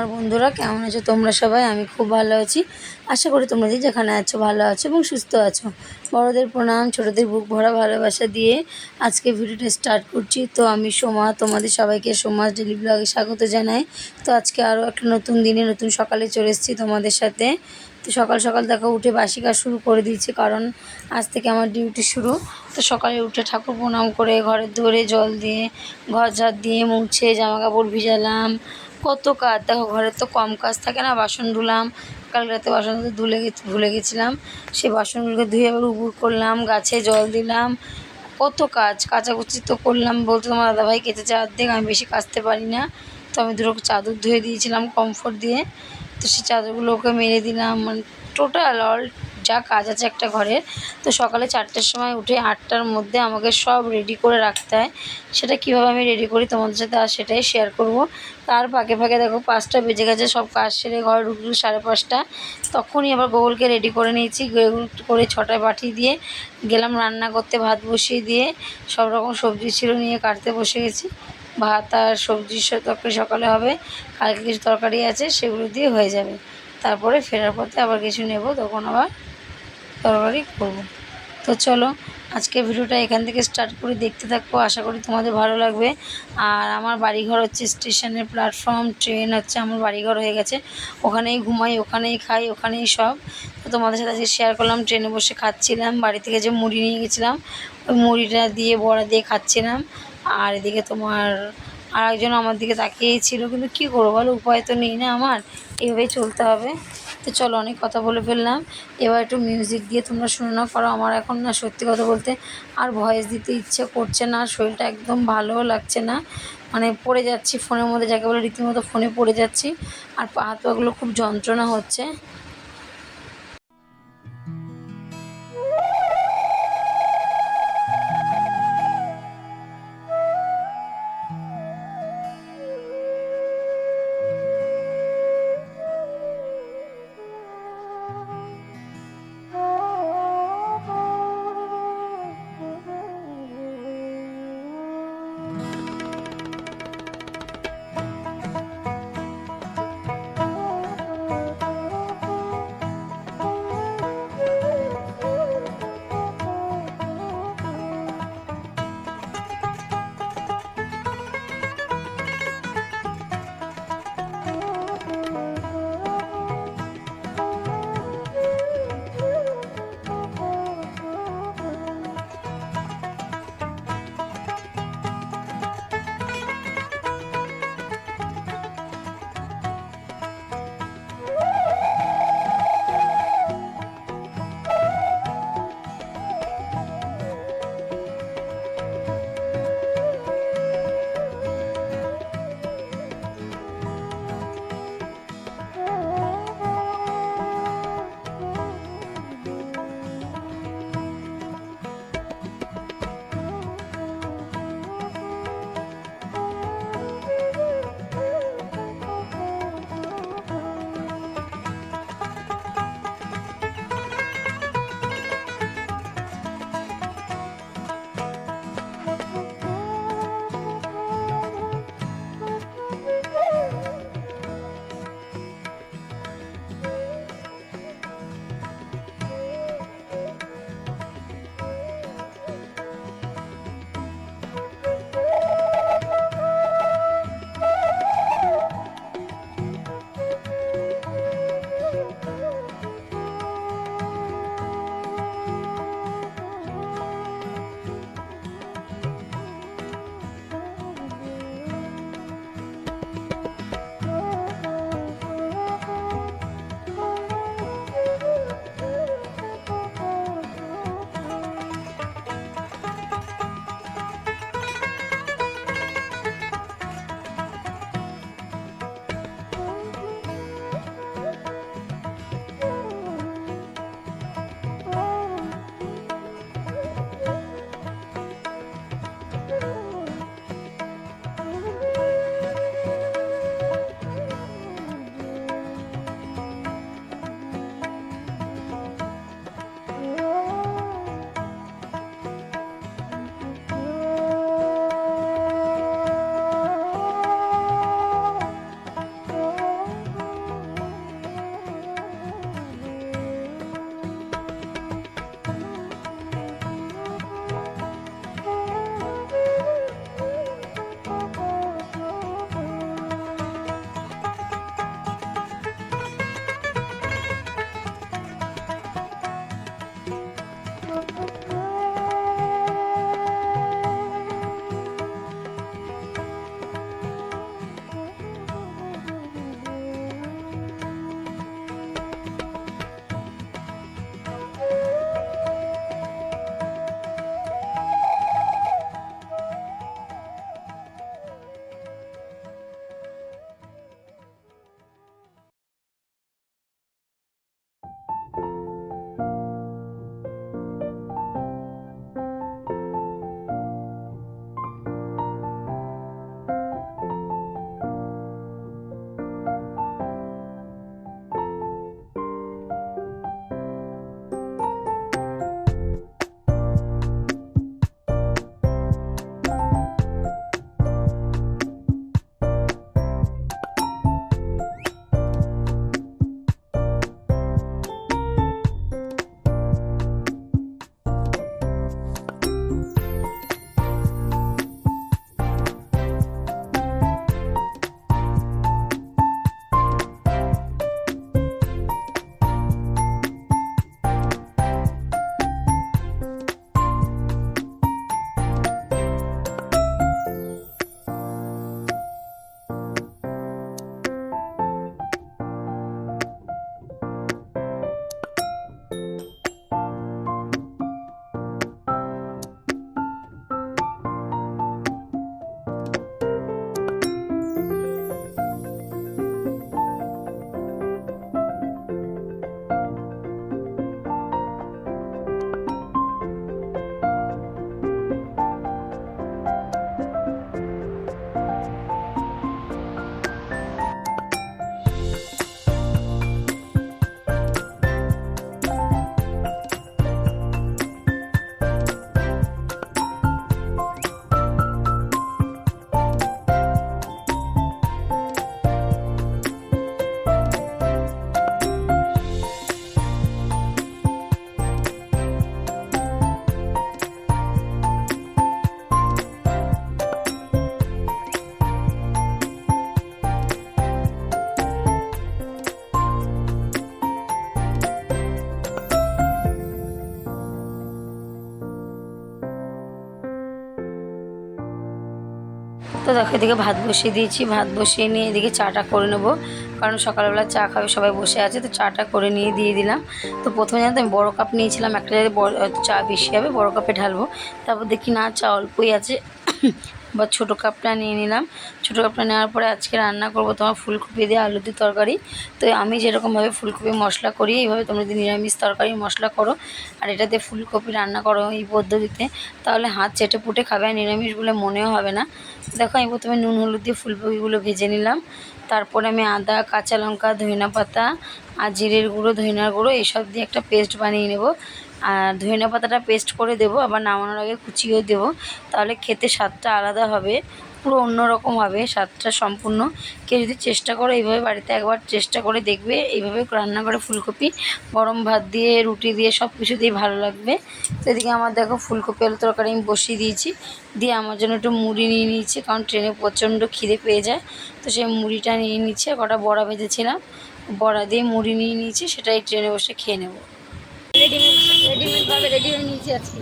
আমার বন্ধুরা, কেমন আছো তোমরা সবাই? আমি খুব ভালো আছি। আশা করি তোমরা যেখানে আছো ভালো আছো এবং সুস্থ আছো। বড়দের প্রণাম, ছোটদের বুক ভরা ভালোবাসা দিয়ে আজকে ভিডিওটা স্টার্ট করছি। তো আমি সোমা, তোমাদের সবাইকে সোমাস ডেলি ব্লগে স্বাগত জানাই। তো আজকে আরও একটা নতুন দিনে নতুন সকালে চলে এসেছি তোমাদের সাথে। তো সকাল সকাল দেখো, উঠে বাসি কাজ শুরু করে দিয়েছি, কারণ আজ থেকে আমার ডিউটি শুরু। তো সকালে উঠে ঠাকুর প্রণাম করে ঘরের দুয়ারে জল দিয়ে, ঘর ঝাড় দিয়ে মুছে জামা কাপড় ভিজালাম। কত কাজ, দেখো ঘরে তো কম কাজ থাকে না, বাসন ধুলাম, কাল রাতে বাসন ধুলে ভুলে গেছিলাম সেই বাসনগুলোকে ধুয়ে আবার উবুর করলাম, গাছে জল দিলাম, কত কাজ, কাচাকুচি তো করলাম বলতে তোমার দাদাভাই কেটেছে অর্ধেক, আমি বেশি কাচতে পারি না, তো আমি দুটো চাদর ধুয়ে দিয়েছিলাম কমফোর্ট দিয়ে, তো সেই চাদরগুলো ওকে মেরে দিলাম মানে টোটাল অল যা কাজ আছে একটা ঘরের তো সকালে চারটের সময় উঠে আটটার মধ্যে আমাকে সব রেডি করে রাখতে হয়। সেটা কীভাবে আমি রেডি করি তোমাদের সাথে আর সেটাই শেয়ার করব। তার ফাঁকে ফাঁকে দেখো পাঁচটা বেজে গেছে, সব কাজ সেরে ঘরে ঢুকলো সাড়ে পাঁচটা। তখনই আবার গোগলকে রেডি করে নিয়েছি গোগল করে ছটায় পাঠিয়ে দিয়ে গেলাম রান্না করতে, ভাত বসিয়ে দিয়ে সব রকম সবজি ছিল নিয়ে কাটতে বসে গেছি। ভাত আর সবজি স- তরকারি সকালে হবে, কালকে কিছু তরকারি আছে সেগুলো দিয়ে হয়ে যাবে। তারপরে ফেরার পথে আবার কিছু নেব, তখন আবার তরকারি করব। তো চলো আজকে ভিডিওটা এখান থেকে স্টার্ট করে। দেখতে থাকব আশা করি তোমাদের ভালো লাগবে। আর আমার বাড়িঘর হচ্ছে স্টেশনের প্ল্যাটফর্ম ট্রেন হচ্ছে আমার বাড়িঘর হয়ে গেছে। ওখানেই ঘুমাই, ওখানেই খাই, ওখানেই সব। তো তোমাদের সাথে আজকে শেয়ার করলাম ট্রেনে বসে খাচ্ছিলাম, বাড়ি থেকে যে মুড়ি নিয়ে গেছিলাম, ওই মুড়িটা দিয়ে, বড়া দিয়ে খাচ্ছিলাম। আর এদিকে তোমার আর একজন আমার দিকে তাকিয়েই ছিল, কিন্তু কী করব বলো, উপায় তো নেই না আমার। এইভাবেই চলতে হবে। তো চলো অনেক কথা বলে ফেললাম। এবার একটু মিউজিক দিয়ে তোমরা শুনে নাও। কারণ আমার এখন না সত্যি কথা বলতে আর ভয়েস দিতে ইচ্ছে করছে না। শরীরটা একদম ভালোও লাগছে না। মানে পড়ে যাচ্ছি ফোনের মধ্যে, যাকে বলে রীতিমতো ফোনে পড়ে যাচ্ছি। আর পা হাত পাগুলো খুব যন্ত্রণা হচ্ছে। তো দেখো, এদিকে ভাত বসিয়ে দিয়েছি। ভাত বসিয়ে নিয়ে এদিকে চাটা করে নেব। কারণ সকালবেলা চা খাবে, সবাই বসে আছে, তো চাটা করে নিয়ে দিয়ে দিলাম। তো প্রথমে জানতো আমি বড়ো কাপ নিয়েছিলাম, একটা বড়, চা বেশি হবে, বড়ো কাপে ঢালবো। তারপর দেখি না, চা অল্পই আছে। বা ছোটো কাপটা নিয়ে নিলাম। ছোটো কাপটা নেওয়ার পরে আজকে রান্না করব তোমার ফুলকপি দিয়ে আলু দিয়ে তরকারি। তো আমি যেরকমভাবে ফুলকপি মশলা করি, এইভাবে তোমরা যদি নিরামিষ তরকারি মশলা করো আর এটাতে ফুলকপি রান্না করো এই পদ্ধতিতে, তাহলে হাত চেটে পুটে খাবে আর নিরামিষ বলে মনেও হবে না। দেখো আমি প্রথমে নুন, হলুদ দিয়ে ফুলকপিগুলো ভেজে নিলাম। তারপরে আমি আদা, কাঁচা লঙ্কা, ধনিয়া পাতা, আর জিরের গুঁড়ো, ধনিয়ার গুঁড়ো এইসব দিয়ে একটা পেস্ট বানিয়ে নেব। আর ধনিয়া পাতাটা পেস্ট করে দেবো, আবার নামানোর আগে কুচিয়েও দেবো। তাহলে খেতে স্বাদটা আলাদা হবে, পুরো অন্যরকম হবে স্বাদটা সম্পূর্ণ। কেউ যদি চেষ্টা করো এইভাবে বাড়িতে একবার চেষ্টা করে দেখবে, এইভাবে রান্না করে ফুলকপি, গরম ভাত দিয়ে, রুটি দিয়ে সব কিছু দিয়ে ভালো লাগবে। তো এদিকে আমার দেখো ফুলকপি আলু তরকারি আমি বসিয়ে দিয়েছি। দিয়ে আমার জন্য একটু মুড়ি নিয়ে নিয়েছি, কারণ ট্রেনে প্রচণ্ড খিদে পেয়ে যায়। তো সেই মুড়িটা নিয়ে নিচ্ছে কটা বড়া ভেজেছিলাম বড়া দিয়ে মুড়ি নিয়ে নিয়েছি, সেটাই ট্রেনে বসে খেয়ে নেব। রেডিমেড রেডিমেডভাবে রেডি হয়ে নিয়েছি আজকে।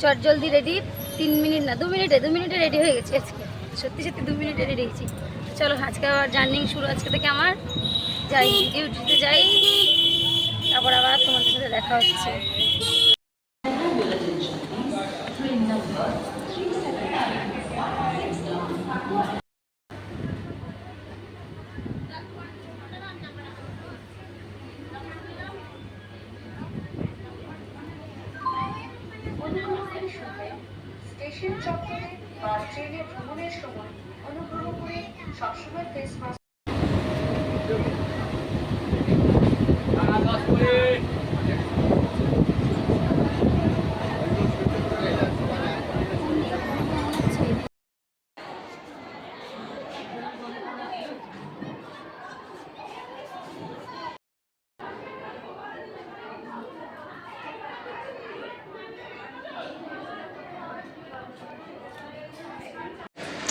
চট জলদি রেডি তিন মিনিট না, দু মিনিটে দু মিনিটে রেডি হয়ে গেছি আজকে। সত্যি সত্যি দু মিনিটে রেডি হয়েছি। চলো, আজকে আবার জার্নি শুরু আজকে থেকে আমার। যাই ডিউটিতে যাই, তারপর আবার তোমাদের সাথে দেখা হচ্ছে। স্টেশন চক্রে বা ট্রেনে ভ্রমণের সময় অনুগ্রহ করে সবসময় ফেস মাস্ক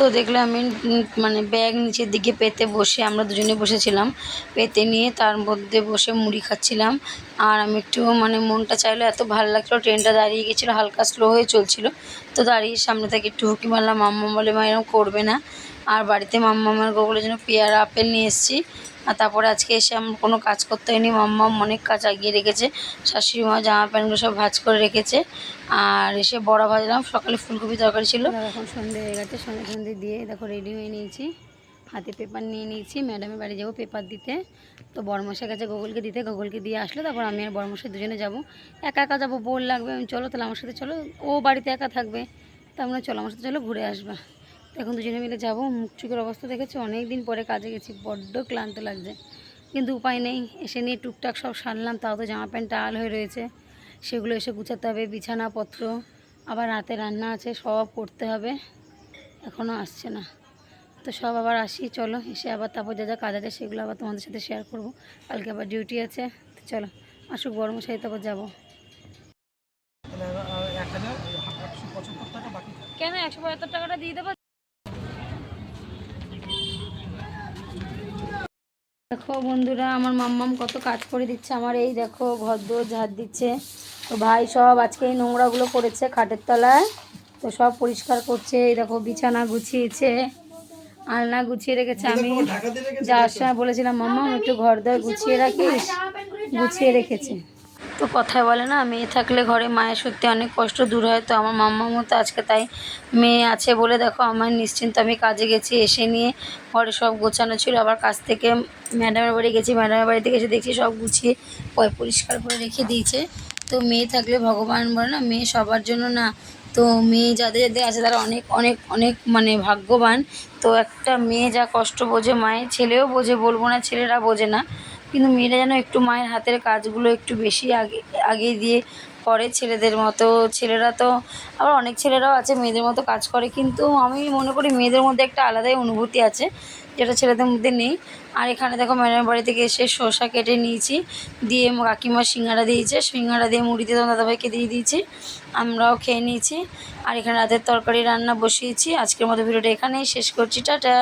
তো দেখলাম আমি মানে ব্যাগ নিচের দিকে পেতে বসে আমরা দুজনে বসেছিলাম। পেতে নিয়ে তার মধ্যে বসে মুড়ি খাচ্ছিলাম। আর আমি একটু মানে মনটা চাইলো এত ভালো লাগছিল, ট্রেনটা দাঁড়িয়ে গেছিল, হালকা স্লো হয়ে চলছিল। তো দাঁড়িয়ে সামনে থেকে একটু হুকি মারলাম, মাম্মা বলে, মা এরকম করবে না। আর বাড়িতে মাম্মা আমার গোগুলো জন্য পেয়ারা আপেল নিয়ে এসেছি। আর তারপরে আজকে এসে আমার কোনো কাজ করতে হয়নি মাম্মা অনেক কাজ আগিয়ে রেখেছে শাশুড়ি মা জামা প্যান্টগুলো সব ভাজ করে রেখেছে, আর এসে বড়া ভাজলাম, সকালে ফুলকপি তরকারি ছিল। এখন সন্ধে হয়ে গেছে, সন্ধে সন্ধে দিয়ে দেখো রেডি হয়ে নিয়েছি, হাতে পেপার নিয়ে নিয়েছি ম্যাডামের বাড়ি যাব পেপার দিতে, তো বড়মশাই কাছে গুগলকে দিতে, গুগলকে দিয়ে আসলে তারপর আমি আর বড়মশাই দুজনে যাব। একা একা যাব, বোর লাগবে, আমি চলো তাহলে আমার সাথে চলো, ও বাড়িতে একা থাকবে, তা আমরা চলো, আমার সাথে চলো, ঘুরে আসবা। এখন দুজনে মিলে যাব। মুখ চুকের অবস্থা দেখেছি? অনেক দিন পরে কাজে গেছি। বড্ড ক্লান্ত লাগছে। কিন্তু উপায় নেই। এসে নিয়ে টুকটাক সব সারলাম। তাও তো জামা প্যান্ট আল হয়ে রয়েছে। সেগুলো এসে গুছাতে হবে। বিছানাপত্র আবার রাতে রান্না আছে। সব করতে হবে। এখনও আসছে না। তো সব আবার আসি। চলো এসে আবার তারপর যা যা কাজ আছে সেগুলো আবার তোমাদের সাথে শেয়ার করব। কালকে আবার ডিউটি আছে। তো চলো আসুক গরম মশাই তারপর যাব। কেন একশো পঁচাত্তর টাকাটা দিয়ে দেবো? দেখো বন্ধুরা আমার মাম্মাম কত কাজ করে দিচ্ছে। আমার এই দেখো ঘর দোর ঝাড় দিচ্ছে। তো ভাই সব আজকে এই নোংরাগুলো করেছে খাটের তলায়। তো সব পরিষ্কার করছে। এই দেখো বিছানা গুছিয়েছে। আলনা গুছিয়ে রেখেছে। আমি যাওয়ার সময় বলেছিলাম মাম্মাম একটু ঘর দর গুছিয়ে রাখিস? গুছিয়ে রেখেছে। তো কথায় বলে না, মেয়ে থাকলে ঘরে মায়ের সত্যি অনেক কষ্ট দূর হয়, তো আমার মাম্মা মতো আজকে তাই মেয়ে আছে বলে দেখো আমার নিশ্চিন্ত আমি কাজে গেছি, এসে নিয়ে ঘরে সব গোছানো ছিল, আবার কাজ থেকে ম্যাডামের বাড়ি গেছি, ম্যাডামের বাড়ি থেকে এসে দেখছি সব গুছিয়ে পরিষ্কার করে রেখে দিয়েছে, তো মেয়ে থাকলে ভগবান বলে না, মেয়ে সবার জন্য না, তো মেয়ে যাদের যাদের আছে তারা অনেক অনেক অনেক মানে ভাগ্যবান, তো একটা মেয়ে যা কষ্ট বোঝে, মায়ের ছেলেও বোঝে, বলব না ছেলেরা বোঝে না কিন্তু মেয়েরা যেন একটু মায়ের হাতের কাজগুলো একটু বেশি আগে আগে দিয়ে করে ছেলেদের মতো। ছেলেরা তো, আবার অনেক ছেলেরাও আছে, মেয়েদের মতো কাজ করে। কিন্তু আমি মনে করি মেয়েদের মধ্যে একটা আলাদাই অনুভূতি আছে, যেটা ছেলেদের মধ্যে নেই। আর এখানে দেখো ম্যাডামের বাড়ি থেকে এসে শসা কেটে নিয়েছি, দিয়ে কাকিমা সিঙ্গারা দিয়েছে। সিঙ্গারা দিয়ে মুড়ি দিয়ে তোমার দাদাভাইকে দিয়ে দিয়েছি, আমরাও খেয়ে নিয়েছি। আর এখানে রাতের তরকারি রান্না বসিয়েছি। আজকের মতো ভিডিওটা এখানেই শেষ করছি। টাটা।